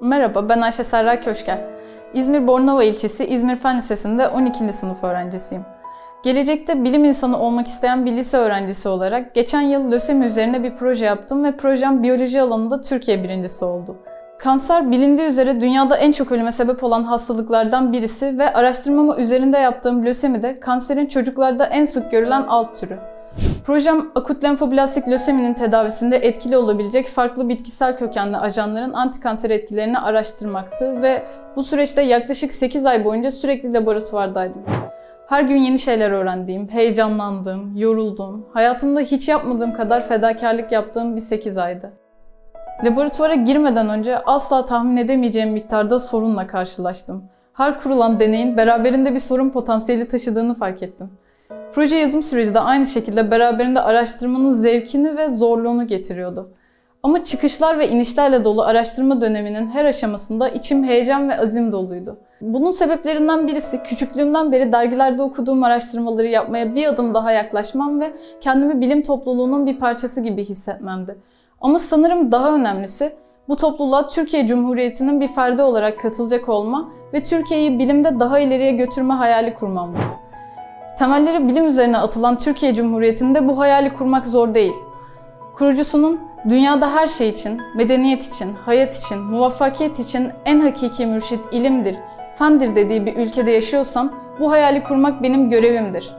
Merhaba, ben Ayşe Serra Köşker. İzmir Bornova ilçesi İzmir Fen Lisesi'nde 12. sınıf öğrencisiyim. Gelecekte bilim insanı olmak isteyen bir lise öğrencisi olarak geçen yıl lösemi üzerine bir proje yaptım ve projem biyoloji alanında Türkiye birincisi oldu. Kanser bilindiği üzere dünyada en çok ölüme sebep olan hastalıklardan birisi ve araştırmamı üzerinde yaptığım lösemi de kanserin çocuklarda en sık görülen alt türü. Projem akut lenfoblastik löseminin tedavisinde etkili olabilecek farklı bitkisel kökenli ajanların antikanser etkilerini araştırmaktı ve bu süreçte yaklaşık 8 ay boyunca sürekli laboratuvardaydım. Her gün yeni şeyler öğrendiğim, heyecanlandığım, yoruldum, hayatımda hiç yapmadığım kadar fedakarlık yaptığım bir 8 aydı. Laboratuvara girmeden önce asla tahmin edemeyeceğim miktarda sorunla karşılaştım. Her kurulan deneyin beraberinde bir sorun potansiyeli taşıdığını fark ettim. Proje yazım süreci de aynı şekilde beraberinde araştırmanın zevkini ve zorluğunu getiriyordu. Ama çıkışlar ve inişlerle dolu araştırma döneminin her aşamasında içim heyecan ve azim doluydu. Bunun sebeplerinden birisi küçüklüğümden beri dergilerde okuduğum araştırmaları yapmaya bir adım daha yaklaşmam ve kendimi bilim topluluğunun bir parçası gibi hissetmemdi. Ama sanırım daha önemlisi bu topluluğa Türkiye Cumhuriyeti'nin bir ferdi olarak katılacak olma ve Türkiye'yi bilimde daha ileriye götürme hayali kurmamdı. Temelleri bilim üzerine atılan Türkiye Cumhuriyeti'nde bu hayali kurmak zor değil. Kurucusunun dünyada her şey için, medeniyet için, hayat için, muvaffakiyet için en hakiki mürşit ilimdir, fendir dediği bir ülkede yaşıyorsam bu hayali kurmak benim görevimdir.